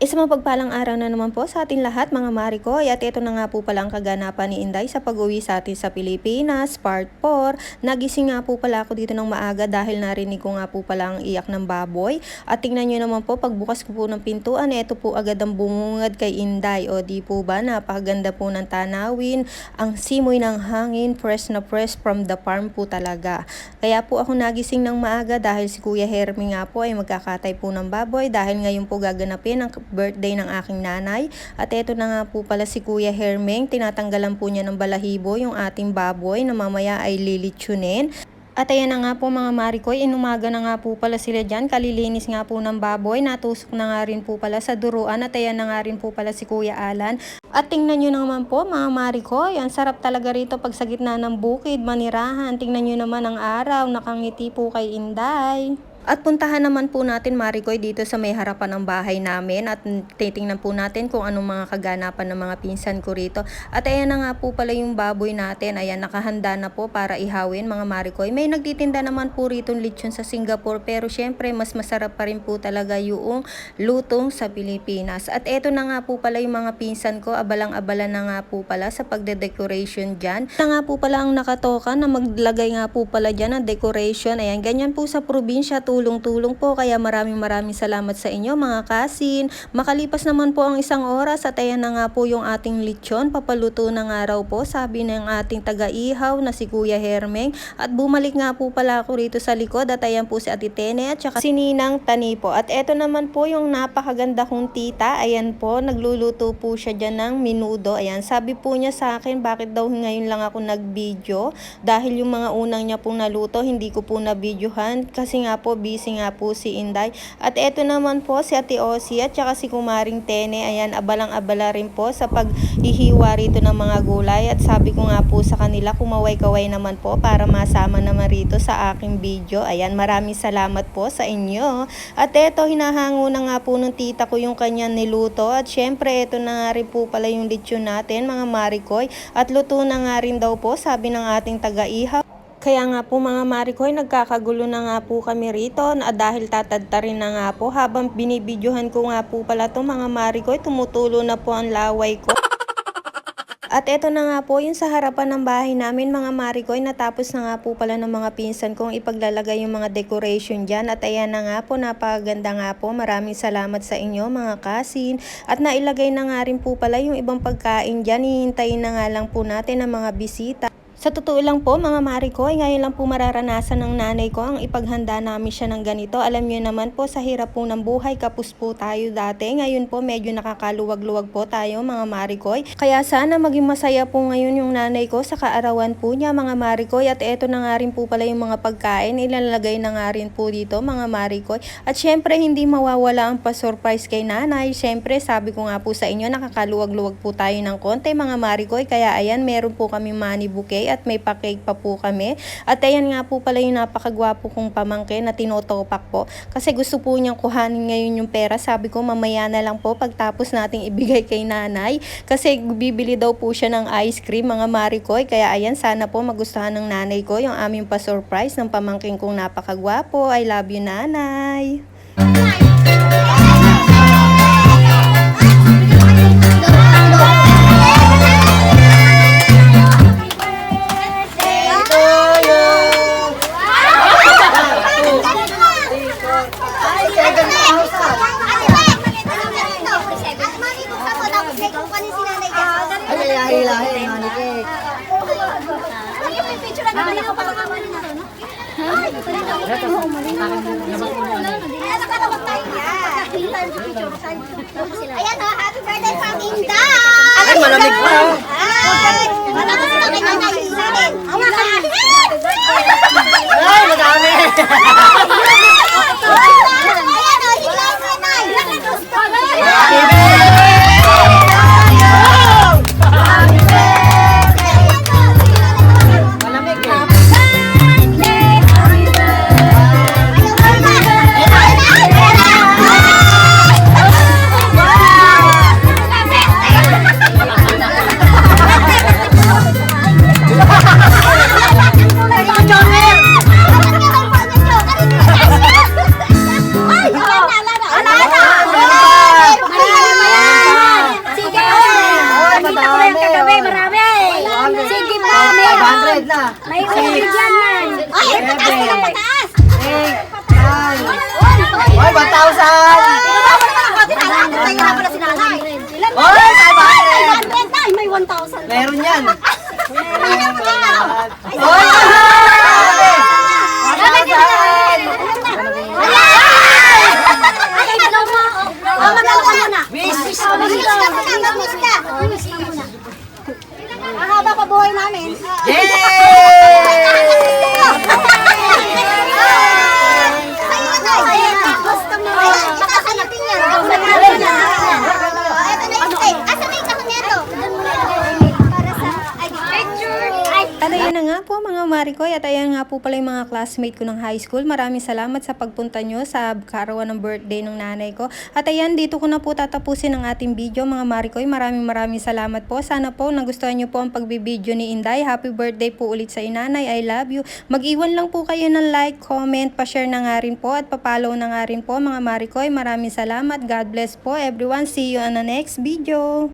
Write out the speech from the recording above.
Isang mapagpalang araw na naman po sa ating lahat mga Mariko at ito na nga po pala ang kaganapan ni Inday sa pag-uwi sa atin sa Pilipinas, part 4. Nagising nga po pala ako dito ng maaga dahil narinig ko nga po pala ang iyak ng baboy. At tingnan nyo naman po pagbukas ko po ng pintuan, ito po agad ang bumungad kay Inday. O di po ba, napakaganda po ng tanawin, ang simoy ng hangin, fresh na fresh from the farm po talaga. Kaya po ako nagising ng maaga dahil si Kuya Hermie nga po ay magkakatay po ng baboy dahil ngayon po gaganapin ang birthday ng aking nanay. At eto na nga po pala si Kuya Hermeng, tinatanggalan po niya ng balahibo yung ating baboy na mamaya ay lilitsunin. At ayan na nga po mga Marikoy, inumaga na nga po pala sila dyan, kalilinis nga po ng baboy, natusok na nga rin po pala sa duruan at ayan na nga rin po pala si Kuya Alan. At tingnan nyo naman po mga Marikoy, ang sarap talaga rito pag sa gitna ng bukid, manirahan. Tingnan nyo naman ang araw, nakangiti po kay Inday. At puntahan naman po natin Marikoy dito sa may harapan ng bahay namin at titingnan po natin kung anong mga kaganapan ng mga pinsan ko rito. At ayan na nga po pala yung baboy natin. Ayan, nakahanda na po para ihawin mga Marikoy. May nagtitinda naman po rito lechon sa Singapore pero syempre mas masarap pa rin po talaga yung lutong sa Pilipinas. At eto na nga po pala yung mga pinsan ko. Abalang-abala na nga po pala sa pagde-decoration dyan. Na nga po pala ang nakatoka na maglagay nga po pala dyan ng decoration. Ayan, ganyan po sa probinsya tulong-tulong po. Kaya maraming maraming salamat sa inyo mga kasin. Makalipas naman po ang isang oras at ayan na nga po yung ating lechon. Papaluto na nga raw po sabi ng ating taga-ihaw na si Kuya Hermeng. At bumalik nga po pala ako rito sa likod at ayan po si Ate Tene at saka si Ninang Tani. At eto naman po yung napakaganda kong tita. Ayan po, nagluluto po siya dyan ng minudo. Ayan, sabi po niya sa akin bakit daw ngayon lang ako nag-video. Dahil yung mga unang niya pong naluto, hindi ko po na-videohan. Kasi nga po, busy nga po si Inday. At eto naman po si Ate Osi at saka si Kumaring Tene. Ayan, abalang-abala rin po sa paghihiwa rito ng mga gulay. At sabi ko nga po sa kanila, kumaway-kaway naman po para masama naman rito sa aking video. Ayan, maraming salamat po sa inyo. At eto, hinahango na nga po ng tita ko yung kanyang niluto. At syempre, eto na nga rin po pala yung lechon natin, mga marikoy. At luto na nga rin daw po, sabi ng ating taga-ihaw. Kaya nga po mga Marikoy, nagkakagulo na nga po kami rito na dahil tatadtarin na nga po. Habang binibidyohan ko nga po pala to mga Marikoy, tumutulo na po ang laway ko. At eto na nga po yung sa harapan ng bahay namin mga Marikoy natapos na nga po pala ng mga pinsan kong ipaglalagay yung mga decoration dyan. At ayan na nga po, napakaganda nga po. Maraming salamat sa inyo mga kasin. At nailagay na nga rin po pala yung ibang pagkain dyan. Hihintayin na nga lang po natin ang mga bisita. Sa totoo lang po mga Marikoy, ngayon lang po mararanasan ng nanay ko ang ipaghanda namin siya ng ganito. Alam niyo naman po sa hirap po ng buhay, kapus po tayo dati. Ngayon po medyo nakakaluwag-luwag po tayo mga Marikoy. Kaya sana maging masaya po ngayon yung nanay ko sa kaarawan po niya mga Marikoy. At eto na nga rin po pala yung mga pagkain. Ilalagay na nga rin po dito mga Marikoy. At syempre hindi mawawala ang pa-surprise kay nanay. Syempre sabi ko nga po sa inyo nakakaluwag-luwag po tayo ng konti mga Marikoy. Kaya ayan meron po kami money bouquet at may pa-cake pa po kami. At ayan nga po pala yung napakagwapo kong pamangkin na tinotopak po. Kasi gusto po niyang kuhanin ngayon yung pera. Sabi ko mamaya na lang po pagtapos nating ibigay kay nanay. Kasi bibili daw po siya ng ice cream mga marikoy. Kaya ayan sana po magustuhan ng nanay ko yung aming pa-surprise ng pamangkin kong napakagwapo. I love you nanay. Ayan o, happy birthday from Inday! Ay, malamig pa. 100 na. May uli dyan man. Ay, pataas na pataas. 8, 9, 1,000. Oy, 500. Ay, may 1,000. Meron yan. Oy, 1,000. Wish! Wish! Wish! Wish! Wish! Buhay namin. Gusto mo. Kakakalapin yan. Ito na yung steak. Asa na yung kahon nito? Para sa picture. Ay, At ayan na nga po mga Marikoy at ayan nga po pala yung mga classmate ko ng high school. Maraming salamat sa pagpunta nyo sa karawan ng birthday ng nanay ko. At ayan dito ko na po tatapusin ang ating video mga Marikoy. Maraming maraming salamat po. Sana po nagustuhan nyo po ang pagbibideo ni Inday. Happy birthday po ulit sa inanay. I love you. Mag-iwan lang po kayo ng like, comment, pa-share na nga rin po at pa-follow na nga rin po mga Marikoy. Maraming salamat. God bless po everyone. See you on the next video.